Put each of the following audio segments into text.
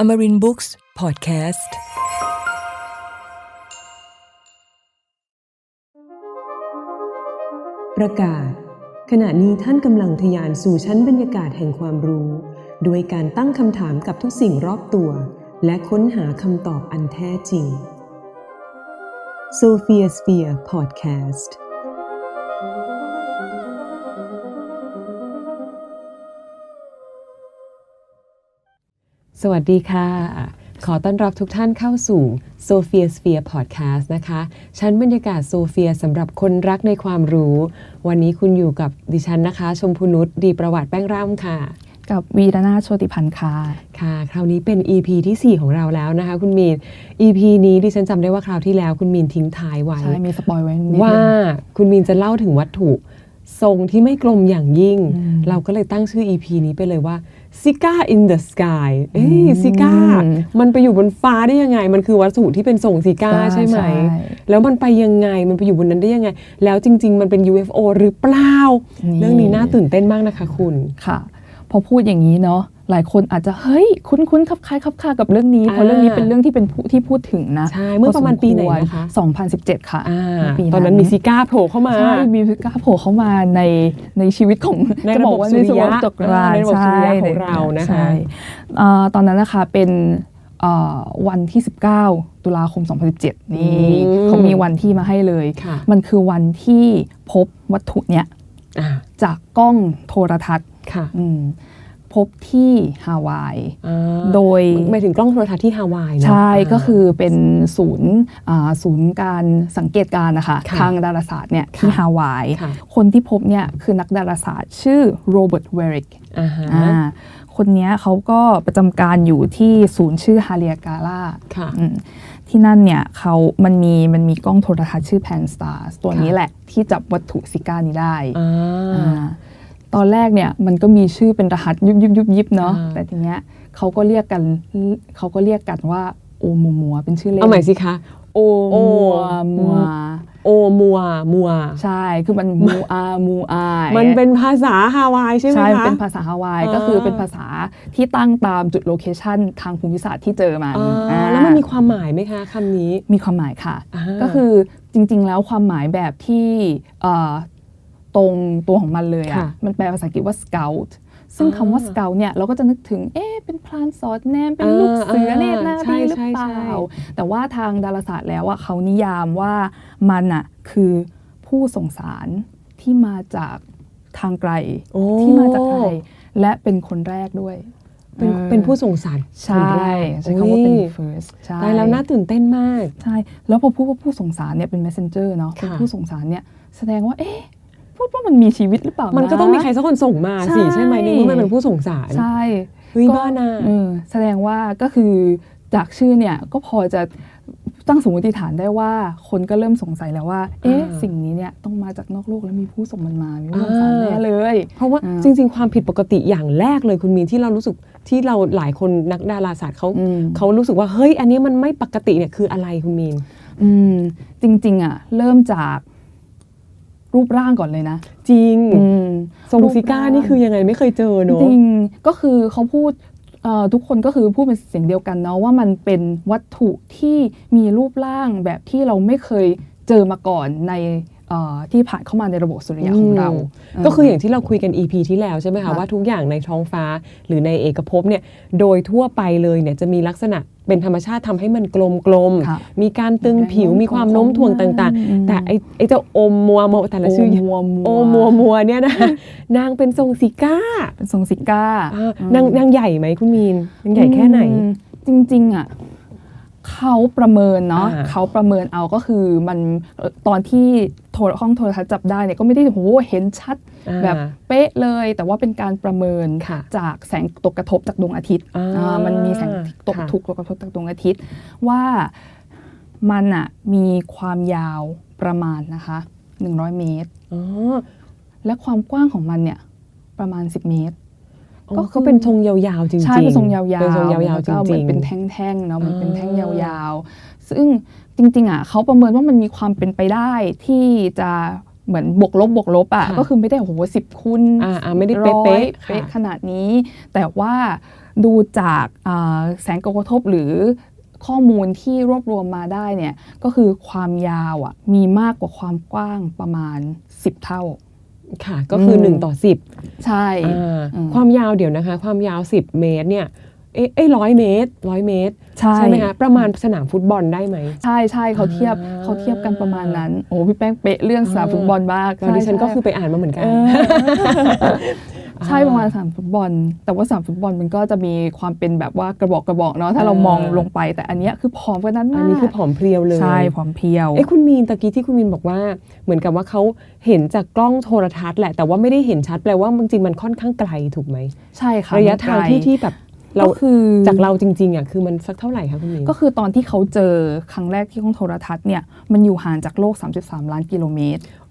Amarin Books Podcast ประกาศ ขณะนี้ท่านกำลังทะยานสู่ชั้นบรรยากาศแห่งความรู้ โดยการตั้งคำถามกับทุกสิ่งรอบตัว และค้นหาคำตอบอันแท้จริง Sophia Sphere Podcast สวัสดีค่ะ ขอต้อนรับทุกท่านเข้าสู่ Sophia Sphere Podcast นะคะ ชั้นบรรยากาศโซเฟียสำหรับคนรักในความรู้ วันนี้คุณอยู่กับดิฉันนะคะ ชมพูนุชดีประวัติแป้งร่ำค่ะ กับวีรนาถโชติพันธ์ค่ะค่ะ คราวนี้เป็น EP ที่ 4 ของเราแล้วนะคะ คุณมีน EP นี้ดิฉันจำได้ว่าคราวที่แล้วคุณมีนทิ้งท้ายไว้ใช่มีสปอยไว้นิดนึงว่าคุณมีนจะเล่าถึงวัตถุทรงที่ไม่กลมอย่างยิ่ง เราก็เลยตั้งชื่อ EP นี้ไปเลยว่า Sika in the sky เอ้ยซิก้า มันไปอยู่บนฟ้าได้ยังไง มันคือวัตถุที่เป็นทรงซิก้าใช่ไหม แล้วมันไปยังไง มันไปอยู่บนนั้นได้ยังไง แล้วจริง ๆ มันเป็น UFO หรือเปล่า เรื่องนี้น่าตื่นเต้นมากนะคะคุณ ค่ะ พอพูดอย่างนี้เนาะ หลายคนอาจจะเฮ้ย คุ้นๆคับคล้ายคับคากับเรื่องนี้ เพราะอ่าเรื่องนี้เป็นเรื่องที่เป็นผู้ที่พูดถึงนะใช่เมื่อประมาณปีไหนนะคะพอสมควร2017 ค่ะอ่าปีตอนนั้นมีซิก้าโผล่เข้ามาใช่มีซิก้าโผล่เข้ามาในในชีวิตของในจะระบบอกว่าสุริยะในจักรวาลในระบบสุริยะใช่ของเรานะคะใช่อ่าตอนนั้นนะคะเป็นอ่าวันที่ 19 ตุลาคม 2017 นี่อืมเขามีวันที่มาให้เลยค่ะมันคือวันที่พบวัตถุเนี้ยอ่าจากกล้องโทรทัศน์ค่ะอืม พบที่ฮาวายอ่าโดยหมายถึงกล้องโทรทัศน์ที่ฮาวายเนอะใช่าก็คือเป็นศูนย์อ่าศูนย์การสังเกตการณ์นะคะค่ะทางดาราศาสตร์เนี่ยค่ะที่ฮาวายค่ะคนที่พบเนี่ยคือนักดาราศาสตร์ ชื่อโรเบิร์ตเวริกอ่าฮะอ่าคนเนี้ยเขาก็ประจำการอยู่ที่ศูนย์ชื่อฮาเลียกาล่าค่ะอืมที่นั่นเนี่ยเขามันมีมันมีกล้องโทรทัศน์ชื่อ Pan Stars ตัวนี้ค่ะแหละที่จับวัตถุซิก้านี้ได้อ่าอ่า ตอนแรกเนี่ยมันก็มีชื่อเป็นรหัสยุบยุบยุบยิบเนาะอ่าแต่ทีเนี้ยเขาก็เรียกกันเขาก็เรียกกันว่าโอมัวมัวเป็นชื่อเล่นเอาใหม่สิคะโอโอมัวโอมัวมัวใช่คือมันมูอามูอามัมันเป็นภาษาฮาวายใช่ไหมใช่คะเป็นภาษาฮาวายอ่าก็คือเป็นภาษาที่ตั้งตามจุดโลเคชันทางภูมิศาสตร์ที่เจอมันอ่าอ่าแล้วมันมีความหมายไหมคะคำนี้มีความหมายค่ะอ่าก็คือจริง ๆ แล้วความหมายแบบที่เอ่อ ตรงตัวของมันเลยค่ะอะ่ะมันแปลภาษาอังกฤษว่า scout ซึ่งอ่าคำว่า scout เนี่ยเราก็จะนึกถึง เอ๊ะเป็นพลานสอดแนม เป็นอ่าลูกเสืออ่าเนตรนาใช่รีหรือใช่เปล่าใช่แต่ว่าทางดาราศาสตร์แล้วอะเขานิยามว่ามันอะคือผู้ส่งสารที่มาจากทางไกลโอ้ที่มาจากไกล และเป็นคนแรกด้วยเป็นออเป็นผู้ส่งสารใช่คนแรกใช้คำว่าเป็นอุ๊ย first ใช่ตายแล้วน่าตื่นเต้นมาก ใช่ แล้วพอพูดว่าผู้ส่งสารเนี่ยเป็น messenger เนาะค่ะเป็นผู้ส่งสารเนี่ยแสดงว่าเอ๊ะ พูดว่ามันมีชีวิตหรือเปล่ามันก็ต้องมีใครสักคนส่งมาสิใช่ใช่ไหมในเมื่อมันเป็นผู้ส่งสารใช่เฮ้ยก็บ้านะเออแสดงว่าก็คือจากชื่อเนี่ยก็พอจะตั้งสมมติฐานได้ว่าคนก็เริ่มสงสัยแล้วว่า เอ๊ะอ่าสิ่งนี้เนี่ยต้องมาจากนอกโลกแล้วมีผู้ส่งมันมา มีผู้ส่งสารอ่าแน่เลย เพราะว่าอ่าจริง ๆ ความผิดปกติอย่างแรกเลยคุณมีนที่เรารู้สึกที่เราหลายคนนักดาราศาสตร์เขาอืมเขารู้สึกว่าเฮ้ย อันนี้มันไม่ปกติเนี่ยคืออะไรคุณมีนอืมจริง ๆ อะ เริ่มจาก รูปร่างก่อนเลยนะ จริงอืมทรงซิก้านี่คือยังไงไม่เคยเจอเนอะจริงก็คือเขาพูดเอ่อทุกคนก็คือพูดเป็นเสียงเดียวกันเนาะว่ามันเป็นวัตถุที่มีรูปร่างแบบที่เราไม่เคยเจอมาก่อนในเอ่อ ที่ผ่านเข้ามาในระบบสุริยะของเรา ก็คืออย่างที่เราคุยกัน EP ที่แล้วใช่ไหมคะค่ะว่าทุกอย่างในท้องฟ้าหรือในเอกภพเนี่ยโดยทั่วไปเลยเนี่ยจะมีลักษณะเป็นธรรมชาติทำให้มันกลมค่ะๆมีการตึงผิวแรงโน้มมีความโน้มถ่วงของมันต่างอืมๆแต่ไอ้ไอ้เจ้าโอมมัวมัวแต่ละชื่อโอมัวมัวโอมัวมัวเนี่ยนะนางเป็นทรงซิก้าเป็นทรงซิก้าอ่านางนางใหญ่ไหมคุณมีนนางใหญ่แค่ไหนอืมจริงๆอะ เขาประเมินเนาะอ่า เขาประเมินเอาก็คือมันเอ่อตอนที่โทรห้องโทรทัศน์จับได้เนี่ยก็ไม่ได้โหเห็นชัดอ่าแบบเป๊ะเลย แต่ว่าเป็นการประเมิน ค่ะ จากแสงตกกระทบจากดวงอาทิตย์อ่าอ่ามันมีแสงตกค่ะ ถูกตกกระทบจากดวงอาทิตย์ ว่ามันอะมีความยาวประมาณนะคะ 100 เมตร อ๋อและความกว้างของมันเนี่ยประมาณ 10 เมตร ก็ก็คือก็เป็นทรงยาวๆจริงๆ ใช่เป็นทรงยาวๆเป็นทรงยาวๆจแล้วก็ริเหมือนงเป็นแท่งๆเนาะมันเป็นแท่งยอ่าาวๆ ซึ่งจริง ๆอะเขาประเมินว่ามันมีความเป็นไปได้ที่จะเหมือนบวกลบบวกลบอะค่ะก็คือไม่ได้โอ้โหสิบคูณอ่าอ่าไม่ได้ร้อยเป๊ะๆเป๊ะค่ะขนาดนี้ แต่ว่าดูจากอ่าแสงกระทบหรือข้อมูลที่รวบรวมมาได้เนี่ยก็คือความยาวอะมีมากกว่าความกว้างประมาณ 10 เท่า ค่ะ ก็คืออืม1ต่อ 10 ใช่อ่าอืมความยาวเดี๋ยวนะคะ ความยาว 10 เมตรเนี่ยเอ๊ะเอ้ร้อยเมตรร้อยเมตร ใช่ไหมคะประมาณสนามฟุตบอลได้ไหม ใช่ใช่เขาเทียบอ่าเขาเทียบกันประมาณนั้น โอ้พี่แป้งเป๊ะเรื่องสนามฟุตบอลมากแล้วดิฉันก็ใช่คือไปอ่านมาเหมือนกันเออ ใช่ประมาณสนามฟุตบอล แต่ว่าสนามฟุตบอลมันก็จะมีความเป็นแบบว่ากระบอกกระบอกเนาะถ้าเรามองลงไปแต่อันเนี้ยคือผอมกว่านั้นมากอันนี้คือผอมเพรียวเลยใช่ผอมเพรียวเอ้คุณมีนตะกี้ที่คุณมีนบอกว่า เหมือนกับว่าเขาเห็นจากกล้องโทรทัศน์แหละแต่ว่าไม่ได้เห็นชัดแปลว่าจริงๆมันค่อนข้างไกลถูกไหมใช่ค่ะระยะทางที่ที่แบบเราก็คือจากเราจริงๆอะคือมันสักเท่าไหร่คะคุณมีนก็คือตอนที่เขาเจอครั้งแรกที่กล้องโทรทัศน์เนี่ยมันอยู่ห่างจากโลก 33 ล้านกิโลเมตรอ๋อ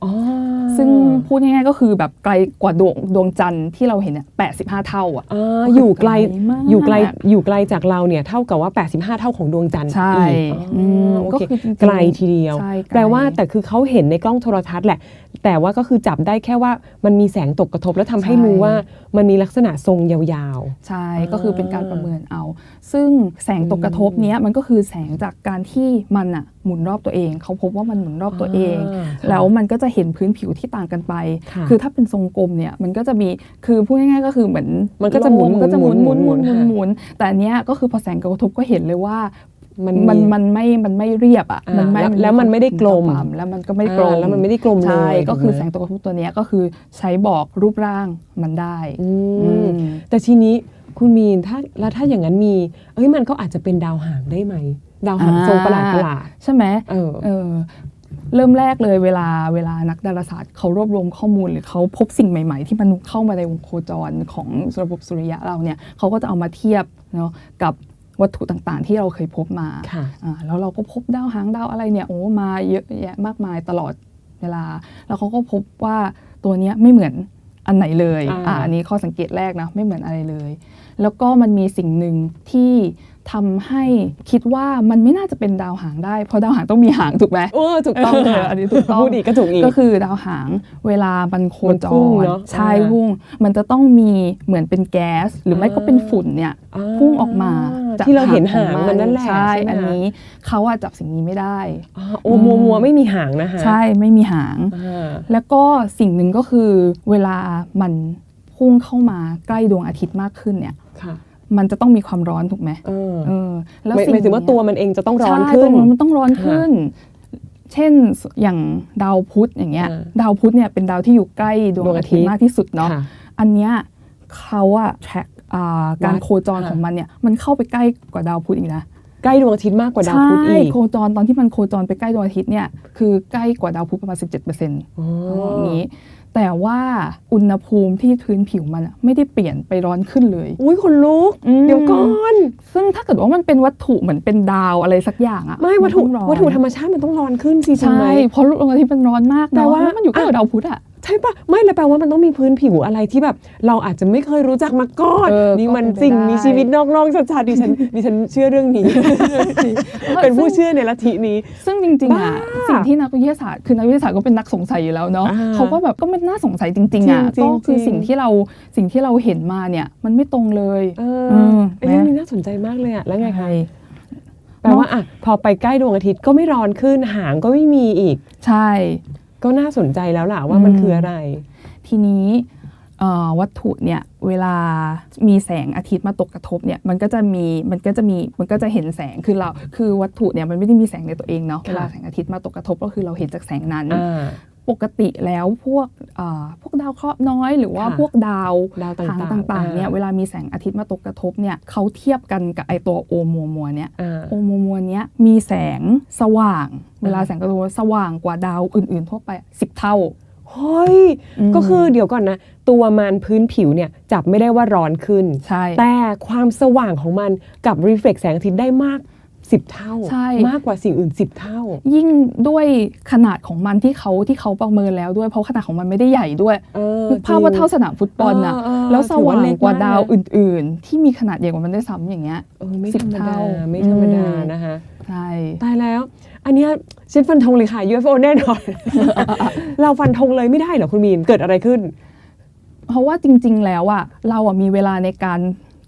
ซึ่งพูดง่ายๆก็คือแบบไกลกว่าดวงดวงจันทร์ที่เราเห็นเนี่ย85เท่าอะอ่าก็คืออยู่ไกลไกลมากอยู่ไกลอยู่ไกลจากเราเนี่ยเท่ากับว่า 85 เท่าของดวงจันทร์ใช่อีกอือ๋อมโอก็เคคือจริงๆไกลทีเดียวใช่ไกลแปลว่าแต่คือเขาเห็นในกล้องโทรทัศน์แหละ แต่ว่าก็คือจับได้แค่ว่ามันมีแสงตกกระทบแล้วทำให้ใช่รู้ว่ามันมีลักษณะทรงยาวใช่ก็คือเป็นการประเมินเอา ซึ่งแสงตกกระทบเนี้ยมันก็คือแสงจากการที่มันอะหมุนรอบตัวเอง เขาพบว่ามันหมุนรอบตัวเองอ่าค่ะแล้วมันก็จะเห็นพื้นผิวที่ต่างกันไปค่ะคือถ้าเป็นทรงกลมเนี่ยมันก็จะมีคือพูดง่ายๆก็คือเหมือนมันก็จะหมุนโลก็จะหมุนหมุนหมุนหมุนค่ะหมุนแต่อันเนี้ยก็คือพอแสงกระทบก็เห็นเลยว่าๆมันมันมันไม่มันไม่เรียบอะอ่าไม่แล้วแล้วมันไม่ได้กลมต่ำแล้วมันก็ไม่กลมอ่าแล้วมันไม่ได้กลมเลยใช่ก็คือถูกไหมแสงตกกระทบตัวเนี้ยก็คือใช้บอกรูปร่างมันได้อือืมมแต่ทีนี้คุณมีนถ้าแล้วถ้าอย่างนั้นมี เอ้ยมันก็อาจจะเป็นดาวหางได้ไหมดาวหางอ่าทรงประหลาดประหลาดใช่ไหมเออ เออเริ่มแรกเลยเวลาเวลานักดาราศาสตร์เขารวบรวมข้อมูล หรือเขาพบสิ่งใหม่ ๆ ที่มันเข้ามาในวงโคจรของระบบสุริยะเราเนี่ยเขาก็จะเอามาเทียบเนาะกับวัตถุต่างๆ ที่เราเคยพบมาค่ะอ่าแล้วเราก็พบดาวหางดาวอะไรเนี่ยโอ้มาเยอะแยะมากมายตลอดเวลา แล้วเขาก็พบว่าตัวเนี้ยไม่เหมือนอันไหนเลยอ่าอ่าอันนี้ข้อสังเกตแรกนะไม่เหมือนอะไรเลย แล้วก็มันมีสิ่งหนึ่งที่ ทำให้คิดว่ามันไม่น่าจะเป็นดาวหางได้ เพราะดาวหางต้องมีหางถูกไหมโอ้ถูกต้องค่ะเอออันนี้ถูกต้องพูดอีกก็ถูกอีกก็คือดาวหางเวลามันโคมันจพุ่งรเนอะใช่อ่าพุ่งมันจะต้องมีเหมือนเป็นแก๊ส หรือไม่ก็เป็นฝุ่นเนี่ยอ่าพุ่งออกมาจากที่เราเห็นหางของมันนั่นแหละใช่ใช่ไหมอันนี้เขาอะจับสิ่งนี้ไม่ได้อ่าโอ้มัวมัวไม่มีหางนะคะใช่ไม่มีหางอ่าแล้วก็สิ่งหนึ่งก็คือเวลามันพุ่งเข้ามาใกล้ดวงอาทิตย์มากขึ้นเนี่ยค่ะ มันจะต้องมีความร้อนถูกไหมเออเออแล้วหมายสิ่หมายถึงว่าเนี้ยตัวมันเองจะต้องร้อนใช่ขึ้นตัวมันต้องร้อนขึ้น เช่นอย่างดาวพุธอย่างเงี้ยอ่าดาวพุธเนี่ยเป็นดาวที่อยู่ใกล้ดวงดวงอาอาทิทิตตย์ย์มากที่สุดเนาะค่ะอันเนี้ยเขาอะแทร็กการวัดโคจรค่ะของมันเนี่ยมันเข้าไปใกล้กว่าดาวพุธอีกนะใกล้ดวงอาทิตย์มากกว่าดาวพุธใช่อีกโคจรตอนที่มันโคจรไปใกล้ดวงอาทิตย์เนี่ยคือใกล้กว่าดาวพุธประมาณ17%เปอร์เซ็นต์อ๋ออย่างนี้ แต่ว่าอุณหภูมิที่พื้นผิวมันอะไม่ได้เปลี่ยนไปร้อนขึ้นเลย อุ้ยคนลุก อืมเดี๋ยวก่อน ซึ่งถ้าเกิดว่ามันเป็นวัตถุเหมือนเป็นดาวอะไรสักอย่างอะไม่วัตถุนต้องร้อนวัตถุธรรมชาติมันต้องร้อนขึ้นสิจริงไหม ใช่เพราะดวงอาทิตย์มันร้อนมากแต่เนาะว่าแล้วมันอยู่ใกล้กับดาวพุธอะ ใช่ปะไม่แล้วแปลว่ามันต้องมีพื้นผิวอะไรที่แบบ เราอาจจะไม่เคยรู้จักมาก่อนเออนี่มันก็เป็นไปสิ่งได้มีชีวิตนอกโลกชัดๆดิฉันดิฉันเชื่อเรื่องนี้ เป็นผู้เชื่อในลัทธินี้ ซึ่งจริงๆอะบ้าสิ่งที่นักวิทยาศาสตร์คือนักวิทยาศาสตร์ก็เป็นนักสงสัยอยู่แล้วเนาะอ่าเขาก็แบบก็ไม่น่าสงสัยจริงๆอะจริก็งๆคือจริง สิ่งที่เราสิ่งที่เราเห็นมาเนี่ย มันไม่ตรงเลย เอเอออไอ้เรื่องนะนี้น่าสนใจมากเลยอะแล้วไงคะใช่แปลว่าอะพอไปใกล้ดวงอาทิตย์ก็ไม่ร้อนขึ้นหางก็ไม่มีอีก ใช่ ก็น่าสนใจแล้วล่ะว่ามันอืมคืออะไร ทีนี้เอ่อวัตถุเนี่ยเวลามีแสงอาทิตย์มาตกกระทบเนี่ยมันก็จะมีมันก็จะมีมันก็จะเห็นแสงคือเราคือวัตถุเนี่ยมันไม่ได้มีแสงในตัวเองเนาะค่ะเวลาแสงอาทิตย์มาตกกระทบก็คือเราเห็นจากแสงนั้นอ่า ปกติแล้วพวกเอ่อพวกดาวเคราะห์น้อยหรือว่าค่ะพวกดาวดาวต่างๆหางต่างๆเนี่ยอ่าเวลามีแสงอาทิตย์มาตกกระทบเนี่ยเขาเทียบกันกับไอตัวโอมัวมัวๆเนี่ยอ่าโอมัวมัวๆเนี้ยมีแสงสว่าง เวลาแสงกระทบสว่างกว่าดาวอื่นๆ ทั่วไปสิบเท่าเฮ้ยอืมก็คือเดี๋ยวก่อนนะ ตัวมันพื้นผิวเนี่ยจับไม่ได้ว่าร้อนขึ้นใช่แต่ความสว่างของมันกับรีเฟล็กแสงอาทิตย์ได้มาก 10เท่า ใช่ มากกว่าสิ่งอื่น10เท่า ยิ่งด้วยขนาดของมันที่เขาที่เขาประเมินแล้วด้วยเพราะขนาดของมันไม่ได้ใหญ่ด้วยเออนึกภาพว่าเท่าสนามฟุตบอลน่ะเออเออแล้วสว่างกว่าถือว่าเล็กมากดาวอื่น ๆ ที่มีขนาดใหญ่กว่ามันได้วยซ้ำอย่างเงี้ย เออไม่สิธบรรมดาเท่าไม่ธรรมดาอืม นะคะใช่ใช่ ตายแล้ว อันเนี้ยฉันฟันธงเลยค่ะ UFO แน่นอน เราฟันธงเลยไม่ได้เหรอคุณมีนเกิดอะไรขึ้น เพราะว่าจริง ๆ แล้วอะเราอะมีเวลาในการ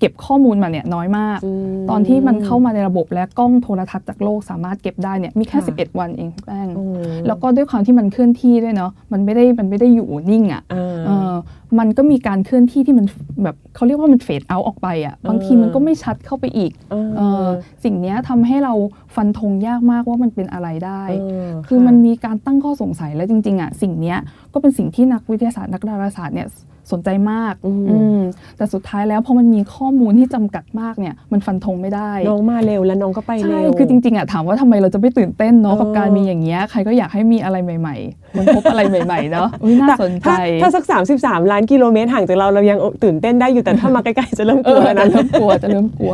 เก็บข้อมูลมาเนี่ยน้อยมากอืมตอนที่มันเข้ามาในระบบและกล้องโทรทัศน์จากโลกสามารถเก็บได้เนี่ยมีแค่ค่ะ11 วันเองพี่แป้งโอ้แล้วก็ด้วยความที่มันเคลื่อนที่ด้วยเนาะมันไม่ได้มันไม่ได้อยู่นิ่งอะอ่าเออมันก็มีการเคลื่อนที่ที่มันแบบเขาเรียกว่ามันเฟดเอาออกไปอะบางทีมันก็ไม่ชัดเข้าไปอีกเออเออสิ่งเนี้ยทำให้เราฟันธงยากมากว่ามันเป็นอะไรได้เออคือค่ะมันมีการตั้งข้อสงสัยและจริงๆอะสิ่งเนี้ยก็เป็นสิ่งที่นักวิทยาศาสตร์นักดาราศาสตร์เนี่ย สนใจมากอืมอืมแต่สุดท้ายแล้วพอมันมีข้อมูลที่จำกัดมากเนี่ยมันฟันธงไม่ได้ น้องมาเร็วแล้วน้องก็ไปใช่เร็วคือจริงๆอะถามว่าทำไมเราจะไม่ตื่นเต้นเนาะเออกับการมีอย่างเงี้ยใครก็อยากให้มีอะไรใหม่ๆ มันพบอะไรใหม่ๆเนาะอุ๊ยน่าแต่สนใจถ้าถ้าสัก 33 ล้านกิโลเมตรห่างจากเราเรายังตื่นเต้นได้อยู่แต่ถ้ามาใกล้ๆจะเริ่มกเอลัวอแล้วจะนะเริ่มกลัวจะเริ่มกลัว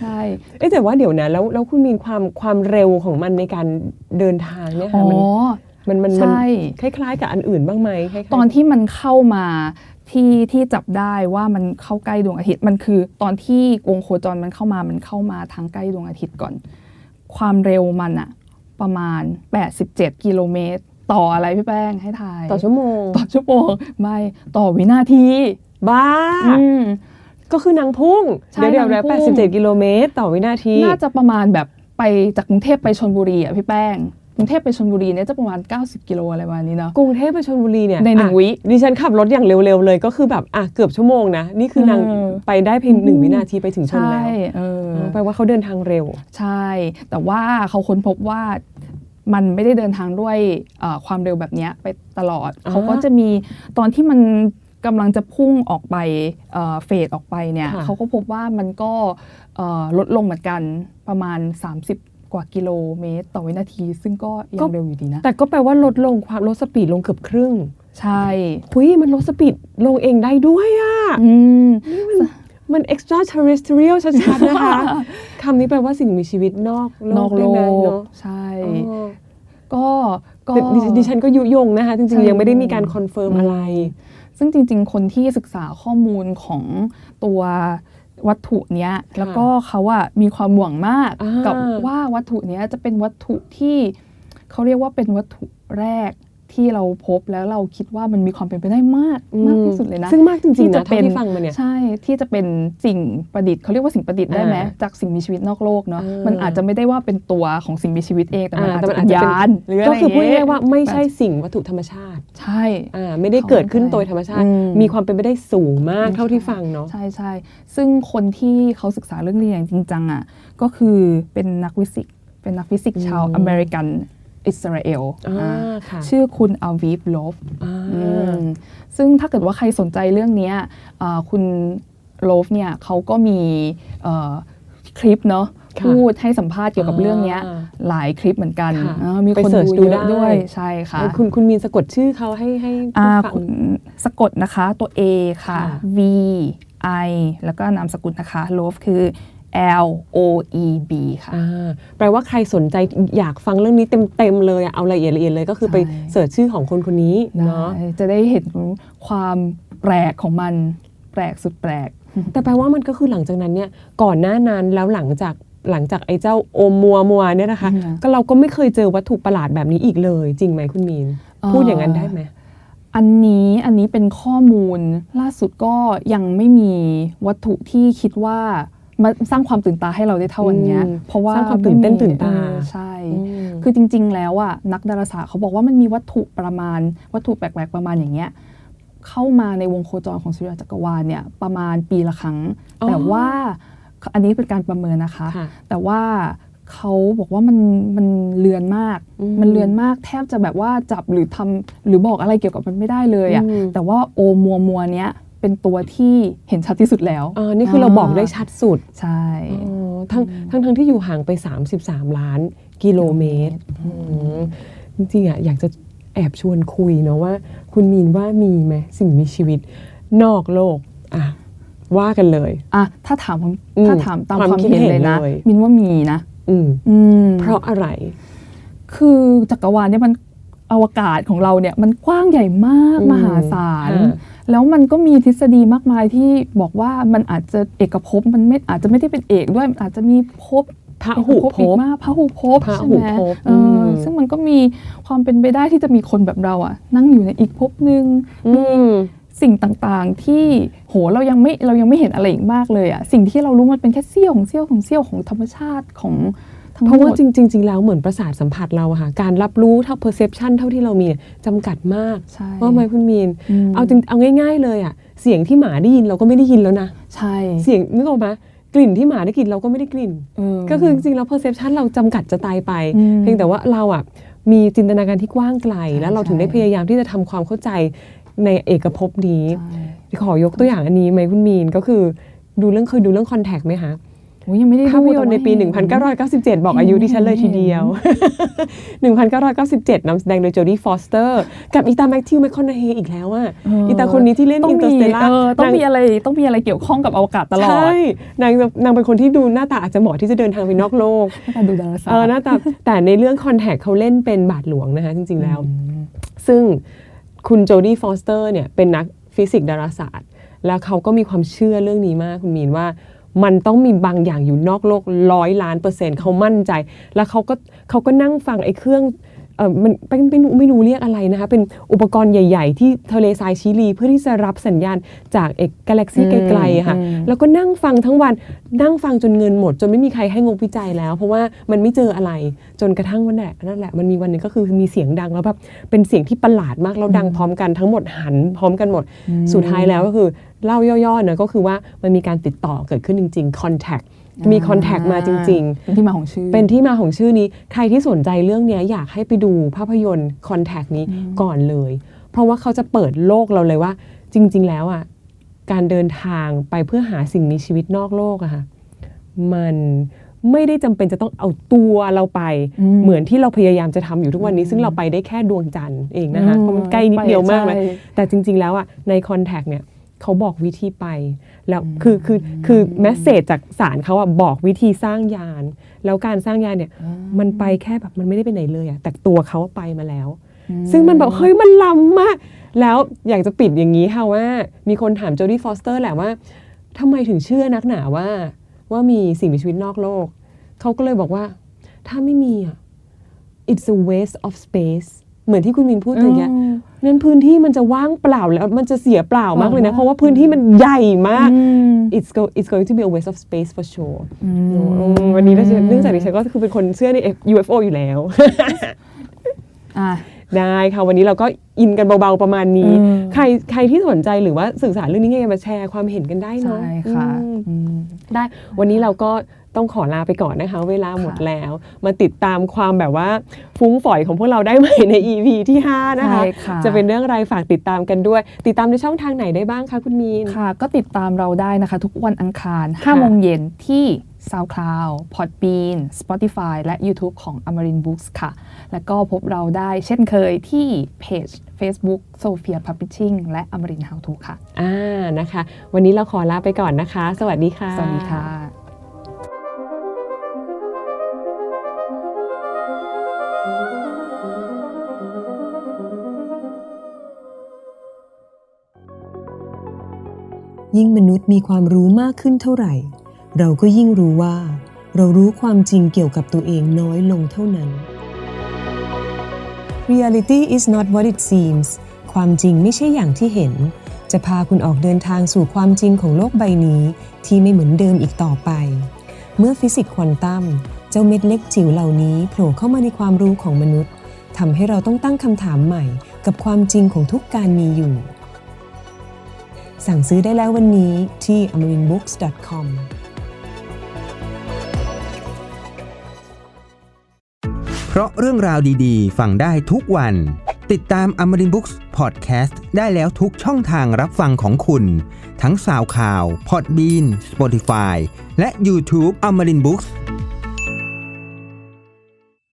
ใช่เอ้ยแต่ว่าเดี๋ยวนะแล้วแล้วคุณมีความความเร็วของมันในการเดินทางเนี่ยอ๋ค่ะอมัน มันมันมันใช่คล้ายๆ กับอันอื่นบ้างไหมคล้ายๆตอนที่มันเข้ามาที่ที่จับได้ว่ามันเข้าใกล้ดวงอาทิตย์มันคือ ตอนที่วงโคจรมันเข้ามามันเข้ามาทางใกล้ดวงอาทิตย์ก่อน ความเร็วมันอะประมาณ 87 กิโลเมตร ต่ออะไรพี่แป้งให้ทาย ต่อชั่วโมง ต่อชั่วโมงไม่ต่อวินาที บ้าอืมก็คือนางพุ่งใช่เดี๋ยวเดี๋ยวนาแล้วงพุ่ง87 กิโลเมตร ต่อวินาที น่าจะประมาณแบบไปจากกรุงเทพไปชนบุรีอะพี่แป้ง กรุงเทพไปชนบุรีเนี่ยจะประมาณ 90 กิโลอะไรประมาณนี้เนาะกรุงเทพไปชลบุรีเนี่ยในหนึ่งอะวิดิฉันขับรถอย่างเร็วๆเลยก็คือแบบอะเกือบชั่วโมงนะ นี่คือนางเออไปได้เพียงหนึ่งวินาทีไปถึงชนใช่แล้วเอออ๋อแปลว่าเขาเดินทางเร็ว ใช่ แต่ว่าเขาค้นพบว่ามันไม่ได้เดินทางด้วยเอ่อความเร็วแบบเนี้ยไปตลอดอ่าเขาก็จะมีตอนที่มันกำลังจะพุ่งออกไปเอ่อเฟดออกไปเนี่ยค่ะเขาก็พบว่ามันก็เอ่อลดลงเหมือนกันประมาณ 30 กว่ากิโลเมตร ต่อวินาที ซึ่งก็ยังเร็วอยู่ดีนะ แต่ก็แปลว่าลดลงความลดสปีดลงเกือบครึ่ง ใช่หุยมันลดสปีดลงเองได้ด้วยอะอืมมัน extra terrestrial ชัดๆนะคะ คำนี้แปลว่าสิ่งมีชีวิตนอกโลนอกกโลได้ไหมกเนาะใช่อ๋อก็ก็แต่ดิดิฉันก็ยุยงนะคะ จริงใช่ๆยังไม่ได้มีการคอนเฟิร์มอะไร ซึ่งจริง ๆ คนที่ศึกษาข้อมูลของตัว วัตถุเนี้ยแล้วก็เขาอะมีความหวังมากอ่ากักับว่าวัตถุเนี้ยจะเป็นวัตถุที่เขาเรียกว่าเป็นวัตถุแรก ที่เราพบแล้วเราคิดว่ามันมีความเป็นไปได้มากมากที่สุดเลยนะซึ่งมากจริงๆที่จะนะเท่าเป็นที่ฟังมาเนี่ยใช่ที่จะเป็นสิ่งประดิษฐ์เขาเรียกว่าสิ่งประดิษฐ์ได้ไหมอ่าจากสิ่งมีชีวิตนอกโลกเนาะอ่ามัมันอาจจะไม่ได้ว่าเป็นตัวของสิ่งมีชีวิตเองแต่มันอ่าอาจแต่จะมันเป็อาจนจะเป็นยานหรืออะไรก็คือพูดง่ายๆว่าไม่แบบใช่สิ่งวัตถุธรรมชาติ ใช่อ่าไม่ได้เกิดขึ้นโดยธรรมชาติอืมมีความเป็นไปได้สูงมากเท่าที่ฟังเนาะใช่ใช่ซึ่งคนที่เขาศึกษาเรื่องนี้อย่างจริงจังอะก็คือเป็นนักวิสิกส์เป็นนักฟิสิกส์ชาวอืมอเมริกัน อิสราเอลอ่าอ่าค่ะชื่อคุณอาวีฟโลฟอ่าอืมซึ่งถ้าเกิดว่าใครสนใจเรื่องเนี้ยอ่าคุณโลฟเนี่ยเขาก็มีเอ่อคลิปเนาะค่ะพูดให้สัมภาษณ์เกี่ยวกับเรื่องเนี้ยอ่าหลายคลิปเหมือนกันค่ะอ่ามีไปคนเสิร์ชดูดูเยได้อะด้วยใช่ค่ะ คุณคุณมีนสะกดชื่อเขาให้ให้อ่าผู้ฟังคุณสะกดนะคะตัว A ค่ะค่ะ V I แล้วก็นามสกุลนะคะ Love คือ L O E B ค่ะ อ่าแปลว่าใครสนใจอยากฟังเรื่องนี้เต็มๆเลยอะเอาละเอียดละเอียดเลยก็คือไปใช่ เสิร์ชชื่อของคนคนนี้เนาะ ได้จะได้เห็นความแปลกของมันแปลกสุดแปลก แต่แปลว่ามันก็คือหลังจากนั้นเนี่ยก่อนหน้านั้นแล้วหลังจากหลังจากไอ้เจ้าโอมมัวมัวเนี่ยนะคะ อืม ก็เราก็ไม่เคยเจอวัตถุประหลาดแบบนี้อีกเลย จริงไหมคุณมีนอ่าพูดอย่างนั้นได้ไหม อันนี้อันนี้เป็นข้อมูลล่าสุดก็ยังไม่มีวัตถุที่คิดว่า มาสร้างความตื่นตาให้เราได้เท่าวันเนี้ยอืมเพราะว่าสร้างความตื่นเต้นไตื่นตาเออใช่อืมคือจริง ๆ แล้วอะนักดาราศาสตร์เขาบอกว่ามันมีวัตถุประมาณ วัตถุแปลกๆประมาณอย่างเงี้ยเข้ามาในวงโคจรของสุริยะจักรวาลเนี่ยประมาณปีละครั้งอ๋อแต่ว่าอันนี้เป็นการประเมินนะคะค่ะแต่ว่าเขาบอกว่ามันมันเลือนมากอืมมันเลือนมากแทบจะแบบว่าจับหรือทำหรือบอกอะไรเกี่ยวกับมันไม่ได้เลยอะ่ะอืมแต่ว่าโอมัวมัวเนี้ย เป็นตัวที่เห็นชัดที่สุดแล้วอ่านี่คือเราบอกได้ชัดสุดใช่อ๋อทั้งทั้งทั้งที่อยู่ห่างไป 33 ล้านกิโลเมตรอืมจริงๆอะอยากจะแอบชวนคุยเนาะว่า คุณมีนว่ามีไหมสิ่งมีชีวิต นอกโลกอะว่ากันเลยอะถ้าถามผมอืมถ้าถามตามความความคิดเห็นเลยนะเห็นเลยมินว่ามีนะอืมอืมเพราะอะไร คือจักรวาลเนี่ยมันอวกาศของเราเนี่ยมันกว้างใหญ่มากอืมมหาศาลค่ะ แล้วมันก็มีทฤษฎีมากมายที่บอกว่ามันอาจจะเอกภพมันไม่อาจจะไม่ได้เป็นเอกด้วยมันอาจจะมีภพพระเอกหูภพภอีกพมากพระหูภพพระใช่หูไหมภพเอออมซึ่งมันก็มีความเป็นไปได้ที่จะมีคนแบบเราอะนั่งอยู่ในอีกภพหนึ่งอืมสิ่งต่างๆที่โหเรายังไม่เรายังไม่เห็นอะไรอีกมากเลยอะสิ่งที่เรารู้มันเป็นแค่เสี้ยวของเสี้ยวของเสี้ยวของธรรมชาติของทั้ง เพหมราะว่าดจริงๆจริง ๆ แล้วเหมือนประสาทสัมผัสเราอะค่ะ การรับรู้เท่า perception เท่าที่เรามีเนี่ยจำกัดมากใช่ว่าไหมคุณมีนอืมเอาจริงเอาง่าย ๆ เลยอะเสียงที่หมาได้ยินเราก็ไม่ได้ยินแล้วนะใช่เสียงนึกออกไหมกลิ่นที่หมาได้กลิ่นเราก็ไม่ได้กลิ่นเออก็คือจริงๆแล้ว perception เราจำกัดจะตายไปอืมเพียงแต่ว่าเราอะมีจินตนาการที่กว้างไกลใช่แล้วเราถึงใช่ได้พยายามที่จะทำความเข้าใจในเอกภพนี้ใช่ขอยกตัวอย่างอันนี้ไหมคุณมีนก็คือดูเรื่องเคยดูเรื่อง Contact ไหมคะโอ้ ยยังไม่ได้ดูภาพยนตร์ในปีแต่ว่าเห็1997 บอกอายุดิฉันเลยทีเดียว 1997นำแสดงโดยโจดี้ฟอสเตอร์ กับอีตาแม็กทิวแมคคอนเฮอีกแล้วอะเอออีตาคนนี้ที่เล่นต้ออิงนเตอมีร์สเตลล่าเออต้องมีอะไรต้องมีอะไรเกี่ยวข้องกับอวกาศตลอด ใช่นางนางเป็นคนที่ดูหน้าตาอาจจะเหมาะที่จะเดินทางไปนอกโลกน่าดูดาราศาสตเออร์หน้าตาแต่ในเรื่องคอนแทคเขาเล่นเป็นบาทหลวงนะคะจริง ๆแล้ว ซึ่งคุณโจดี้ฟอสเตอร์เนี่ยเป็นนักฟิสิกส์ดาราศาสตร์ แล้วเขาก็มีความเชื่อเรื่องนี้มากคุณมีนว่า มันต้องมีบางอย่างอยู่นอกโลกร้อยล้านเปอร์เซ็นต์เขามั่นใจ แล้วเขาก็เขาก็นั่งฟังไอ้เครื่องเออมันไม่ไม่รู้ไม่รู้เรียกอะไรนะคะ เป็นอุปกรณ์ใหญ่ ๆ ที่ทะเลทรายชิลี เพื่อที่จะรับสัญญาณจากเอกกาแล็กซี่ไกลๆอะค่ะอืมแล้วก็นั่งฟังทั้งวันนั่งฟังจนเงินหมด จนไม่มีใครให้งบวิจัยแล้ว เพราะว่ามันไม่เจออะไรจนกระทั่งวันแหละนั่นแหละมันมีวันหนึงก็คือมีเสียงดังแล้วแบบเป็นเสียงที่ประหลาดมากแล้วดังพร้อมกันทั้งหมดหันพร้อมกันหมด สุดท้ายแล้วก็คือ เล่าย่อๆนะก็คือว่ามันมีการติดต่อเกิดขึ้นจริงๆ contact มี contact มาจริง ๆ เป็นที่มาของชื่อ เป็นที่มาของชื่อนี้ ใครที่สนใจเรื่องเนี้ยอยากให้ไปดูภาพยนตร์ Contact นี้ก่อนเลย เพราะว่าเขาจะเปิดโลกเราเลยว่า จริง ๆ แล้วอะการเดินทางไปเพื่อหาสิ่งมีชีวิตนอกโลกอะค่ะมันไม่ได้จำเป็นจะต้องเอาตัวเราไปอืมเหมือนที่เราพยายามจะทำอยู่ทุกวันนี้ ซึ่งเราไปได้แค่ดวงจันทร์เองนะคะอืมเพราะมันใกล้นิดเดียวมากเลยใช่แต่จริง ๆ แล้วอะใน Contact เนี่ย เขาบอกวิธีไป แล้วคือคือคือแมสเซจจากสารเขาอะบอกวิธีสร้างยาน แล้วการสร้างยานเนี่ยมันไปแค่แบบมันไม่ได้ไปไหนเลยอะแต่ตัวเขาไปมาแล้ว ซึ่งมันแบบเฮ้ยมันล้ำมาก แล้วอยากจะปิดอย่างนี้ค่ะว่า มีคนถามโจดี้ฟอสเตอร์แหละว่าทำไมถึงเชื่อนักหนาว่า ว่ามีสิ่งมีชีวิตนอกโลก เขาก็เลยบอกว่า ถ้าไม่มีอะ it's a waste of space เหมือนที่คุณมินพูดถึงเนี้ยอืมนั้นพื้นที่มันจะว่างเปล่าแล้วมันจะเสียเปล่ามากเลยนะเปล่ามากเพราะว่าพื้นที่มันใหญ่มากอืม it's go it's going to be a waste of space for sure อืมอืมวันนี้เราจะเนื่องจากดิฉันก็คือเป็นคนเชื่อใน UFO อยู่แล้วอะได้ค่ะ วันนี้เราก็อินกันเบาๆประมาณนี้อืมใครใครที่สนใจหรือว่าศึกษาเรื่องนี้ไงมาแชร์ความเห็นกันได้เนาะใช่ค่ะอืมอืมได้วันนี้เราก็ ต้องขอลาไปก่อนนะคะ เวลาหมดค่ะแล้ว มาติดตามความแบบว่าฟุ้งฝอยของพวกเราได้ใหม่ใน EP ที่ 5 นะคะใช่ค่ะจะเป็นเรื่องอะไรฝากติดตามกันด้วย ติดตามในช่องทางไหนได้บ้างคะคุณมีน ค่ะ ก็ติดตามเราได้นะคะ ทุกวันอังคารค่ะ5โมงเย็นที่ SoundCloud Podbean Spotify และ YouTube ของ Amarin Books ค่ะ แล้วก็พบเราได้เช่นเคยที่เพจ Facebook Sophia Publishing และ Amarin How to ค่ะ อ่านะคะ วันนี้เราขอลาไปก่อนนะคะ สวัสดีค่ะ สวัสดีค่ะ ยิ่งมนุษย์มีความรู้มากขึ้นเท่าไหร่ เราก็ยิ่งรู้ว่า เรารู้ความจริงเกี่ยวกับตัวเองน้อยลงเท่านั้น Reality is not what it seems ความจริงไม่ใช่อย่างที่เห็น จะพาคุณออกเดินทางสู่ความจริงของโลกใบนี้ ที่ไม่เหมือนเดิมอีกต่อไป เมื่อฟิสิกส์ควอนตัมเจ้าเม็ดเล็กจิ๋วเหล่านี้โผล่เข้ามาในความรู้ของมนุษย์ทำให้เราต้องตั้งคำถามใหม่ กับความจริงของทุกการมีอยู่ สั่งซื้อได้แล้ววันนี้ที่ amarinbooks.com เพราะเรื่องราวดีๆ ฟังได้ทุกวัน ติดตาม Amarin Books Podcast ได้แล้วทุกช่องทางรับฟังของคุณ ทั้งสาวข่าว Podbean Spotify และ YouTube Amarin Books